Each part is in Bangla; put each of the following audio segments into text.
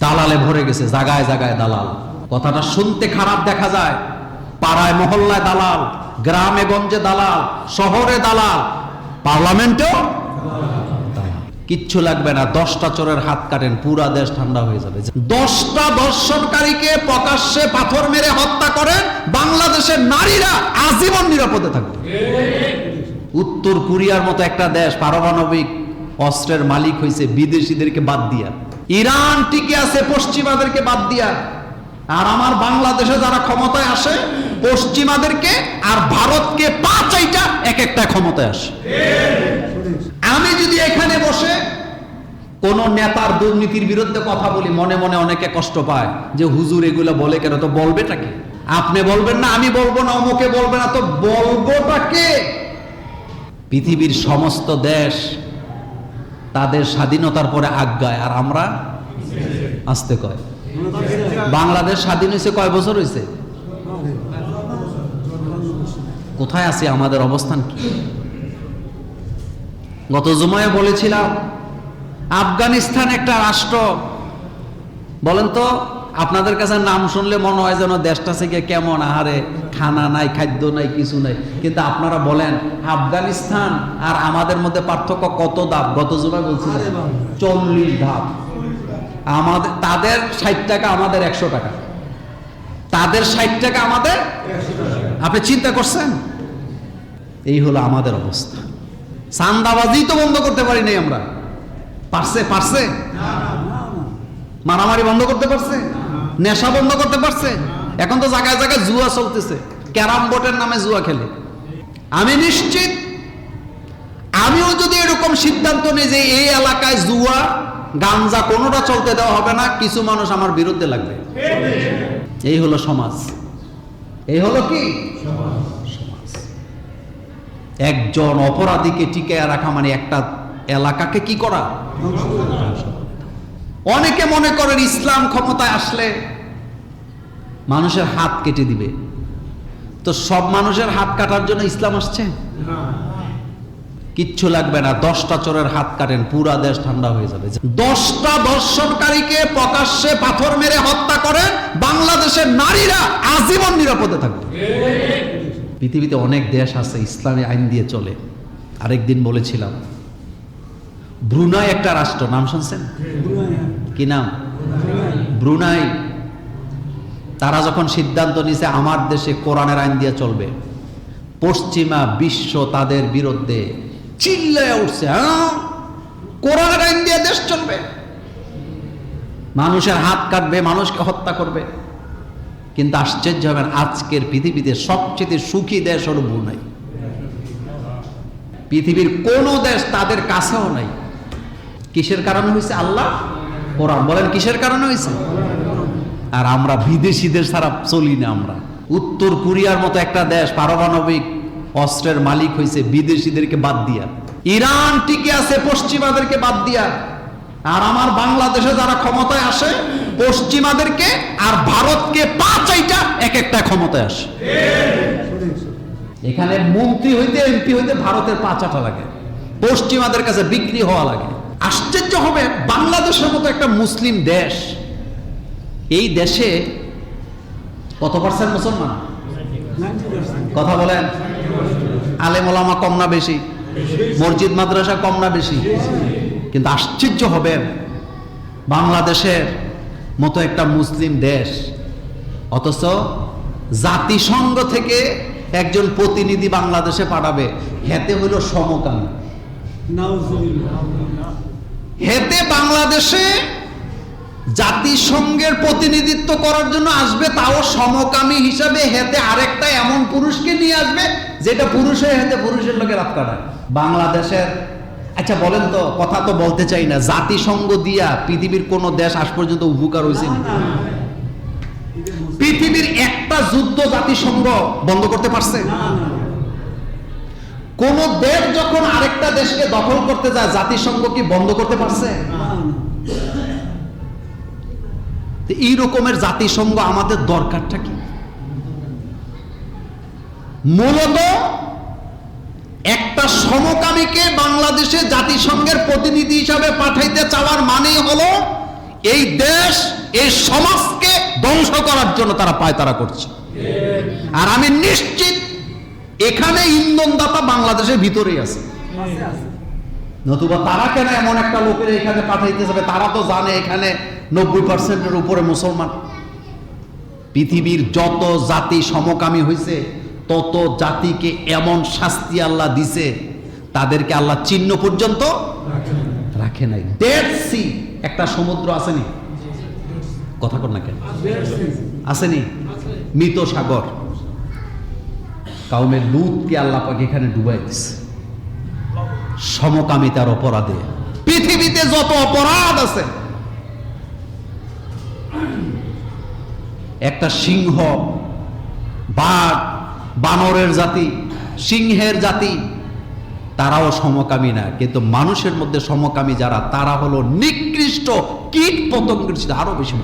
দালালে ভরে গেছে, জাগায় জাগায় দালাল। কথাটা শুনতে খারাপ দেখা যায়। পাড়ায়, মহল্লায় দালাল, গ্রামে, গঞ্জে দালাল, শহরে দালাল, পার্লামেন্টেও কিচ্ছু লাগবে না, দশটা চোরের হাত কাটেন, পুরা দেশ ঠান্ডা হয়ে যাবে। দশটা দর্শনকারীকে প্রকাশ্যে পাথর মেরে হত্যা করেন বাংলাদেশের নারীরা, আজীবন নিরাপদে থাকবে। উত্তর কোরিয়ার মতো একটা দেশ, পারমাণবিক অস্ত্রের মালিক হয়েছে বিদেশিদেরকে বাদ দিয়া। ইরান টিকে আছে, পশ্চিমাদেরকে বাদ দিয়া। আর আমার বাংলাদেশে যারা ক্ষমতায় আসে, পশ্চিমাদেরকে আর ভারতকে পাঁচ আইটা এক একটা ক্ষমতায় আসে। আমি যদি এখানে বসে কোন নেতার দুর্নীতির বিরুদ্ধে কথা বলি, মনে মনে অনেকে কষ্ট পায় যে, হুজুর, এগুলো বলে কেন? তো বলবেটা কি? আপনি বলবেন না, আমি বলব না, অমুকে বলবে না, তো বলবোটা কে? পৃথিবীর সমস্ত দেশ তাদের স্বাধীনতার পরে আজ্ঞায়। আর আমরা আসতে কয়। বাংলাদেশ স্বাধীন হয়েছে কয় বছর হয়েছে? কোথায় আছে? আমাদের অবস্থান কি? গত জুমায় বলেছিলাম, আফগানিস্তান একটা রাষ্ট্র। বলেন তো আপনাদের কাছে নাম শুনলে মনে হয় যেন দেশটা থেকে কেমন আহারে খানা নাই খাদ্য নাই কিছু নাই। কিন্তু আপনারা বলেন আফগানিস্তান আর আমাদের মধ্যে পার্থক্য কত ধাপ গত জুমায় বলছিলেন চল্লিশ ধাপ আমাদের তাদের ষাট টাকা আমাদের একশো টাকা। তাদের ষাট টাকা আমাদের আপনি চিন্তা করছেন? এই হলো আমাদের অবস্থা। সান্দাবাজি তো বন্ধ করতে পারি নাই আমরা। পারছে পারছে? মারামারি বন্ধ করতে পারছে? নেশা বন্ধ করতে পারছে? এখন তো জায়গায় জায়গায় জুয়া চলতেছে। ক্যারাম বোর্ডের নামে জুয়া খেলে। আমি নিশ্চিত, আমিও যদি এরকম সিদ্ধান্ত নিই যে এই এলাকায় জুয়া, গাঞ্জা কোনোটা চলতে দেওয়া হবে না, কিছু মানুষ আমার বিরুদ্ধে লাগবে। এই হলো সমাজ। এই হলো কি? একজন অপরাধীকে টিকে রাখা মানে একটা এলাকাকে কি করা। অনেকে মনে করেন ইসলাম ক্ষমতায় আসলে মানুষের হাত কেটে দিবে। তো সব মানুষের হাত কাটার জন্য ইসলাম আসছে? কিচ্ছু লাগবে না, দশটা চোরের হাত কাটেন, পুরা দেশ ঠান্ডা হয়ে যাবে। দশটা দর্শনকারীকে প্রকাশ্যে পাথর মেরে হত্যা করেন, বাংলাদেশের নারীরা আজীবন নিরাপদে থাকবে। পৃথিবীতে অনেক দেশ আছে, ইসলামী আইন দিয়ে চলে। আরেকদিন বলেছিলাম, ব্রুনাই একটা রাষ্ট্র, নাম শুনছেন? কি নাম? ব্রুনাই। তারা যখন সিদ্ধান্ত নিছে আমার দেশে কোরআনের আইন দিয়ে চলবে, পশ্চিমা বিশ্ব তাদের বিরুদ্ধে চিল্লায় উঠছে হ্যাঁ কোরআনের আইন দিয়ে দেশ চলবে। মানুষের হাত কাটবে, মানুষকে হত্যা করবে। কিন্তু আশ্চর্য হবেন, আজকের পৃথিবীতে সবচেয়ে সুখী দেশ হল ব্রুনাই। পৃথিবীর কোন দেশ তাদের কাছেও নাই। কিসের কারণে হয়েছে? আল্লাহ কোরআন বলেন, কিসের কারণে হয়েছে আর আমরা বিদেশিদের ছাড়া চলি না আমরা। উত্তর কোরিয়ার মতো একটা দেশ, পারমাণবিক অস্ত্রের মালিক হয়েছে বিদেশিদেরকে বাদ দিয়া। ইরান টিকে আছে, পশ্চিমাদেরকে বাদ দিয়া। আর আমার বাংলাদেশে যারা ক্ষমতায় আসে, পশ্চিমাদেরকে আর ভারতকে পাঁচ এক একটা ক্ষমতায় আসে। এখানে মন্ত্রী হইতে এমপি হইতে ভারতের পাঁচাটা লাগে। পশ্চিমাদের কাছে বিক্রি হওয়া লাগে। আশ্চর্য হবে বাংলাদেশের মতো একটা মুসলিম দেশ। এই দেশে কত পার্সেন্ট মুসলমান? কথা বলেন। আলেম ওলামা কম না বেশি? মসজিদ, মাদ্রাসা কম না বেশি? কিন্তু আশ্চর্য হবেন বাংলাদেশের মতো একটা মুসলিম দেশ। অথচ জাতিসংঘ থেকে একজন প্রতিনিধি বাংলাদেশে পাঠাবে। হেতে হইল সমকামী। হেতে বাংলাদেশে জাতিসংঘের প্রতিনিধিত্ব করার জন্য আসবে, তাও সমকামী হিসাবে হেতে আরেকটা এমন পুরুষকে নিয়ে আসবে, যেটা পুরুষের হেতে পুরুষের লোকের রাত বাংলাদেশের আচ্ছা বলেন তো, কথা তো বলতে চাই না, জাতিসংঘ দিয়া পৃথিবীর কোন দেশ আজ পর্যন্ত উপকার হয়েছে না। পৃথিবীর একটা যুদ্ধ জাতিসংঘ বন্ধ করতে পারছে কোন দেশ যখন আরেকটা দেশকে দখল করতে যায়, জাতিসংঘ কি বন্ধ করতে পারছে? এই রকমের জাতিসংঘ আমাদের দরকারটা কি? মূলত একটা সমকামীকে বাংলাদেশে জাতিসংঘের প্রতিনিধি হিসাবে পাঠাইতে চাওয়ার মানেই হলো এই দেশ, এই সমাজকে ধ্বংস করার জন্য তারা পায় তারা করছে। আর আমি নিশ্চিত এখানে ইন্ধনদাতা বাংলাদেশের ভিতরেই আছে। নতুবা তারা কেন এমন একটা লোকের এখানে পাঠাইতে যাবে? তারা তো জানে এখানে নব্বই পার্সেন্টের উপরে মুসলমান। পৃথিবীর যত জাতি সমকামী হয়েছে তত জাতিকে এমন শাস্তি আল্লাহ দিছে তাদেরকে আল্লাহ চিহ্ন পর্যন্ত রাখে নাই। ডেড সি একটা সমুদ্র আসেনি কথা কর না কেন? আসেনি মৃত সাগর। কাউমে লুতকে আল্লাহ পাক এখানে ডুবাই দিছে। সমকামিতার অপরাধে। পৃথিবীতে যত অপরাধ আছে একটা সিংহ বাঘ বানরের জাতি সিংহের জাতি তারাও সমকামী না। কিন্তু মানুষের মধ্যে সমকামী যারা তারা হলো নিকৃষ্ট কীট পতঙ্গের আরও বেশি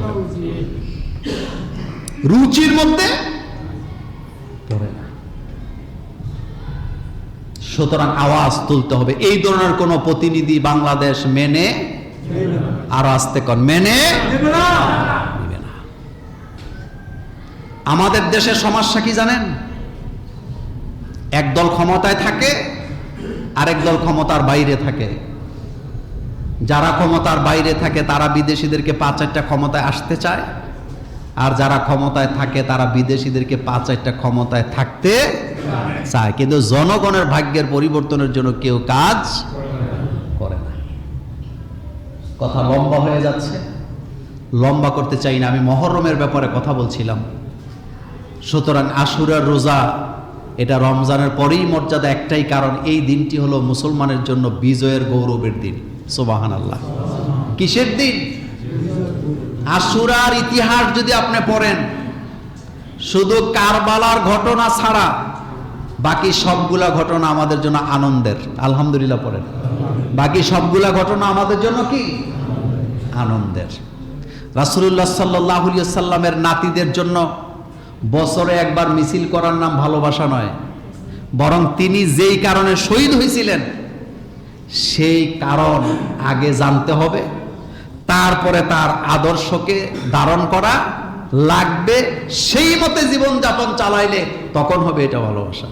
রুচির মধ্যে সুতরাং আওয়াজ তুলতে হবে। এই ধরনের কোন প্রতিনিধি বাংলাদেশ মেনে আরও আসতে কন। মেনে আমাদের দেশের সমস্যা কি জানেন? একদল ক্ষমতায় থাকে, আরেক দল ক্ষমতার বাইরে থাকে। যারা ক্ষমতার বাইরে থাকে, তারা বিদেশিদেরকে পাঁচ, চারটা ক্ষমতায় আসতে চায়। আর যারা ক্ষমতায় থাকে, তারা বিদেশিদেরকে পাঁচ, চারটা ক্ষমতায় থাকতে চায়। কিন্তু জনগণের ভাগ্যের পরিবর্তনের জন্য কেউ কাজ করে না। কথা লম্বা হয়ে যাচ্ছে। লম্বা করতে চাই না। আমি মহরমের ব্যাপারে কথা বলছিলাম। সুতরাং আশুরার রোজা, এটা রমজানের পরেই মর্যাদা একটাই, কারণ এই দিনটি হলো মুসলমানের জন্য বিজয়ের গৌরবের দিন। সোবাহান আল্লাহ কিসের দিন? আশুরার ইতিহাস যদি আপনি পড়েন, শুধু কারবালার ঘটনা ছাড়া বাকি সবগুলা ঘটনা আমাদের জন্য আনন্দের। আলহামদুলিল্লাহ পড়েন। বাকি সবগুলা ঘটনা আমাদের জন্য কি? আনন্দের। রাসুল্লাহ সাল্লাহ সাল্লামের নাতিদের জন্য বছরে একবার মিছিল করার নাম ভালোবাসা নয়। বরং তিনি যেই কারণে শহীদ হয়েছিলেন, সেই কারণ আগে জানতে হবে। তারপরে তার আদর্শকে ধারণ করা লাগবে। সেই মতে জীবনযাপন চালাইলে তখন হবে এটা ভালোবাসা।